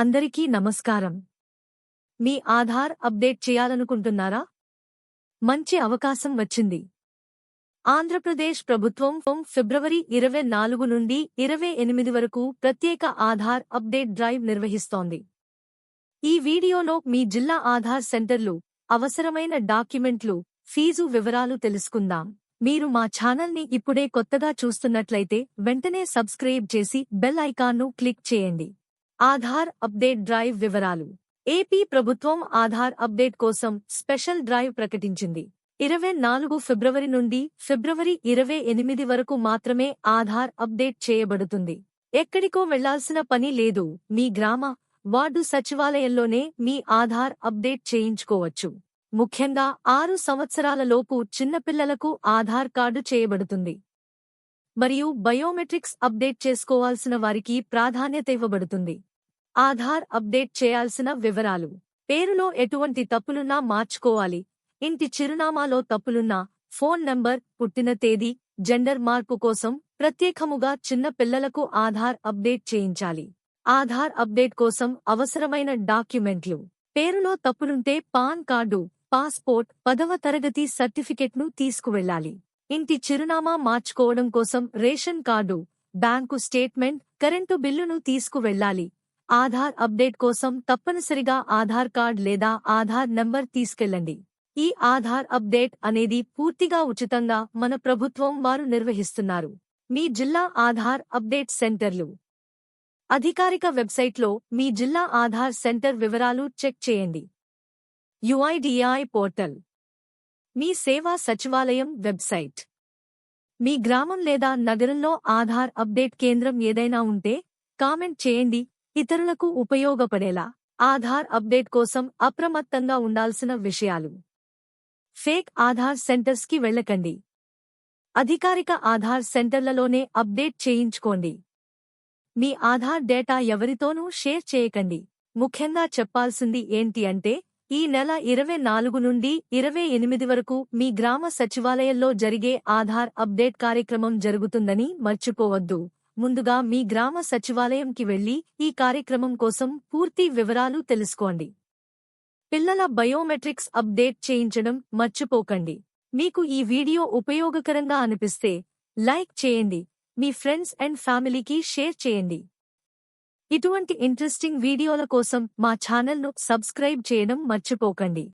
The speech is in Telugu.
అందరికీ నమస్కారం. మీ ఆధార్ అప్డేట్ చేయాలనుకుంటున్నారా? మంచి అవకాశం వచ్చింది. ఆంధ్రప్రదేశ్ ప్రభుత్వం ఫిబ్రవరి ఇరవై నాలుగు నుండి ఇరవై ఎనిమిది వరకు ప్రత్యేక ఆధార్ అప్డేట్ డ్రైవ్ నిర్వహిస్తోంది. ఈ వీడియోలో మీ జిల్లా ఆధార్ సెంటర్లు అవసరమైన డాక్యుమెంట్లు ఫీజు వివరాలు తెలుసుకుందాం. మీరు మా ఛానల్ని ఇప్పుడే కొత్తగా చూస్తున్నట్లయితే వెంటనే సబ్స్క్రైబ్ చేసి బెల్ ఐకాన్ను క్లిక్ చేయండి. ఆధార్ అప్డేట్ డ్రైవ్ వివరాలు. ఏపీ ప్రభుత్వం ఆధార్ అప్డేట్ కోసం స్పెషల్ డ్రైవ్ ప్రకటించింది. ఇరవై నాలుగు ఫిబ్రవరి నుండి ఫిబ్రవరి ఇరవై ఎనిమిది వరకు మాత్రమే ఆధార్ అప్డేట్ చేయబడుతుంది. ఎక్కడికో వెళ్ళాల్సిన పని లేదు. మీ గ్రామ వార్డు సచివాలయంలోనే మీ ఆధార్ అప్డేట్ చేయించుకోవచ్చు. ముఖ్యంగా ఆరు సంవత్సరాల లోపు చిన్నపిల్లలకు ఆధార్ కార్డు చేయబడుతుంది. మరియు బయోమెట్రిక్స్ అప్డేట్ చేసుకోవాల్సిన వారికి ప్రాధాన్యత ఇవ్వబడుతుంది. ఆధార్ అప్డేట్ చేయాల్సిన వివరాలు. పేరులో ఎటువంటి తప్పులున్నా మార్చుకోవాలి. ఇంటి చిరునామాలో తప్పులున్నా ఫోన్ నంబర్ పుట్టిన తేదీ జెండర్ మార్పు కోసం ప్రత్యేకముగా చిన్న పిల్లలకు ఆధార్ అప్డేట్ చేయించాలి. ఆధార్ అప్డేట్ కోసం అవసరమైన డాక్యుమెంట్లు. పేరులో తప్పులుంటే పాన్ కార్డు పాస్పోర్ట్ పదవ తరగతి సర్టిఫికెట్ను తీసుకువెళ్ళాలి. ఇంటి చిరునామా మార్చుకోవడం కోసం ration card bank statement current బిల్లును తీసుకువెళ్ళాలి. ఆధార్ అప్డేట్ కోసం తప్పనిసరిగా ఆధార్ కార్డ్ లేదా ఆధార్ నంబర్ తీసుకెళ్ళండి. ఈ ఆధార్ అప్డేట్ అనేది పూర్తిగా ఉచితంగా మన ప్రభుత్వం వారు నిర్వహిస్తున్నారు. మీ జిల్లా ఆధార్ అప్డేట్ సెంటర్లు. అధికారిక వెబ్సైట్లో మీ జిల్లా ఆధార్ సెంటర్ వివరాలు చెక్ చేయండి. యుఐడిఐ పోర్టల్. మీ సేవా సచివాలయం వెబ్సైట్. మీ గ్రామం లేదా నగరంలో ఆధార్ అప్డేట్ కేంద్రం ఏదైనా ఉంటే కామెంట్ చేయండి. ఇతరులకు ఉపయోగపడేలా ఆధార్ అప్డేట్ కోసం అప్రమత్తంగా ఉండాల్సిన విషయాలు. ఫేక్ ఆధార్ సెంటర్స్కి వెళ్ళకండి. అధికారిక ఆధార్ సెంటర్లలోనే అప్డేట్ చేయించుకోండి. మీ ఆధార్ డేటా ఎవరితోనూ షేర్ చేయకండి. ముఖ్యంగా చెప్పాల్సింది ఏంటి అంటే ఈ నెల ఇరవై నాలుగు నుండి ఇరవై ఎనిమిది వరకు మీ గ్రామ సచివాలయంలో జరిగే ఆధార్ అప్డేట్ కార్యక్రమం జరుగుతుందని మర్చిపోవద్దు. ముందుగా మీ గ్రామ సచివాలయంకి వెళ్ళి ఈ కార్యక్రమం కోసం పూర్తి వివరాలు తెలుసుకోండి. పిల్లల బయోమెట్రిక్స్ అప్డేట్ చేయించడం మర్చిపోకండి. మీకు ఈ వీడియో ఉపయోగకరంగా అనిపిస్తే లైక్ చేయండి. మీ ఫ్రెండ్స్ అండ్ ఫ్యామిలీకి షేర్ చేయండి. ఇటువంటి ఇంట్రెస్టింగ్ వీడియోల కోసం మా ఛానల్ను సబ్స్క్రైబ్ చేయడం మర్చిపోకండి.